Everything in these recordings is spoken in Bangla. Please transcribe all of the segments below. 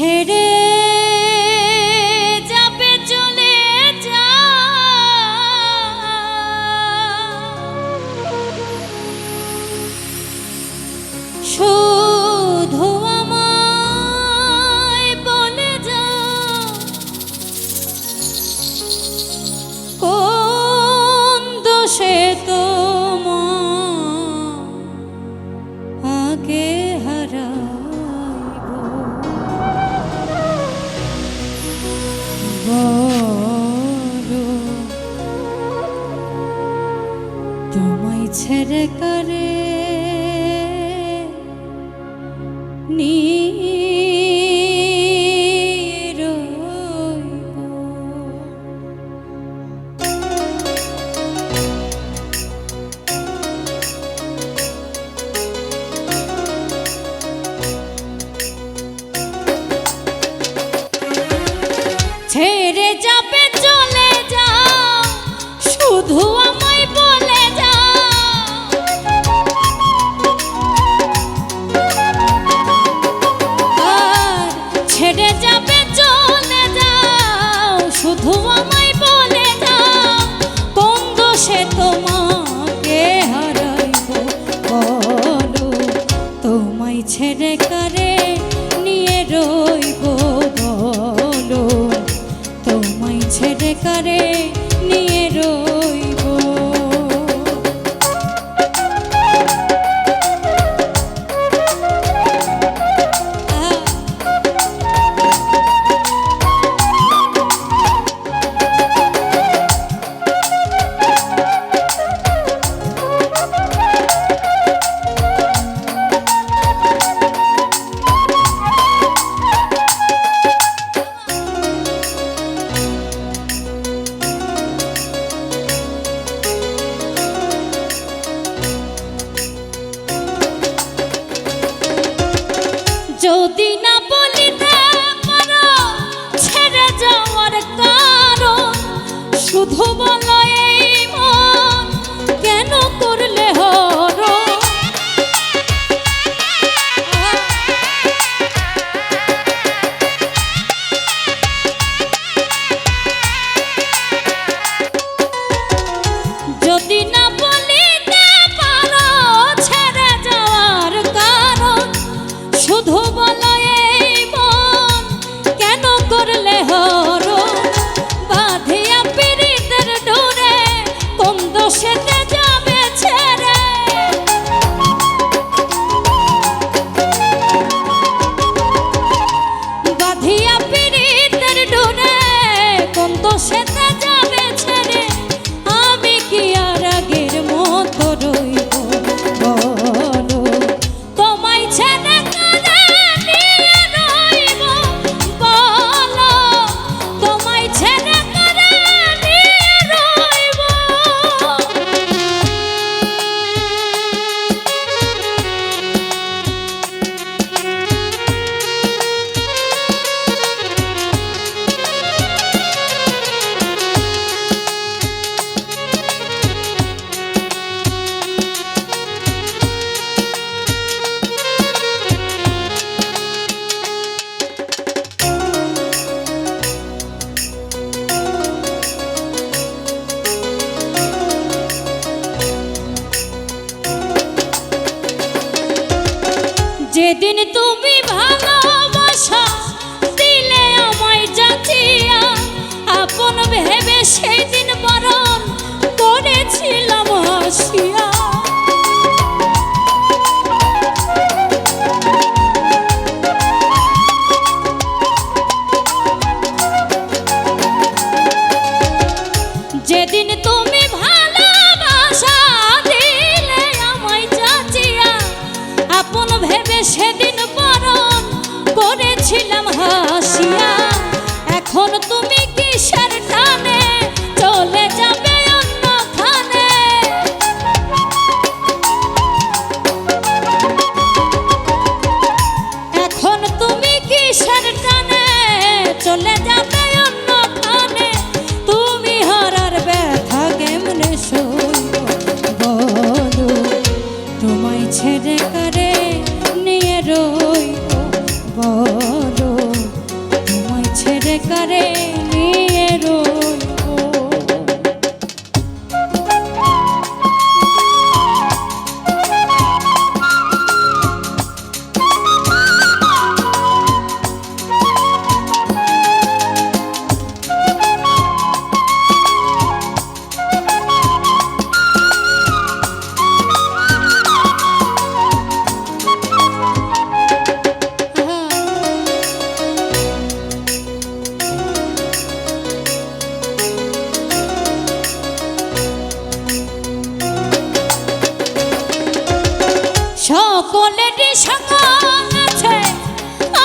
ছেড়ে करे। नी ছেড়ে শুধু বল বসেতে সেদিন তুমি ভালোবাসা দিলে আমায় জাতিয়া আপন ভেবে সেদিন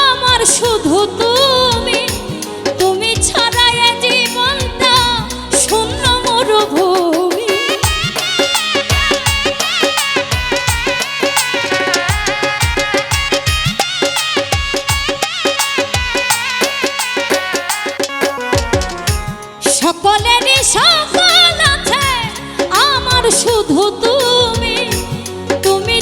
আমার শুধু তুমি তুমি ছাড়া মরুভূমি। সকলেরই আছে আমার শুধু তুমি তুমি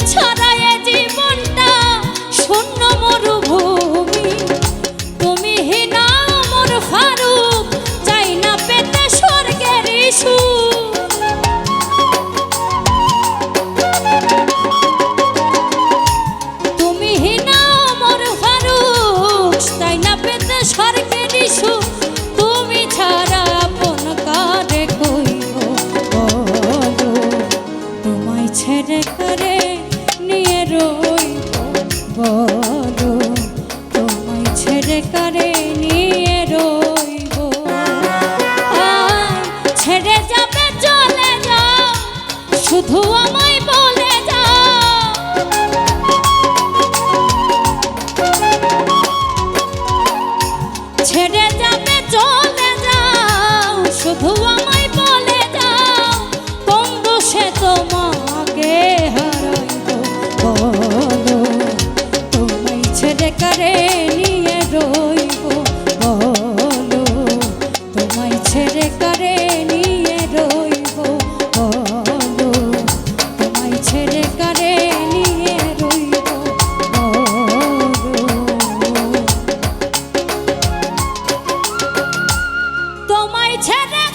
তোমায় ছেড়ে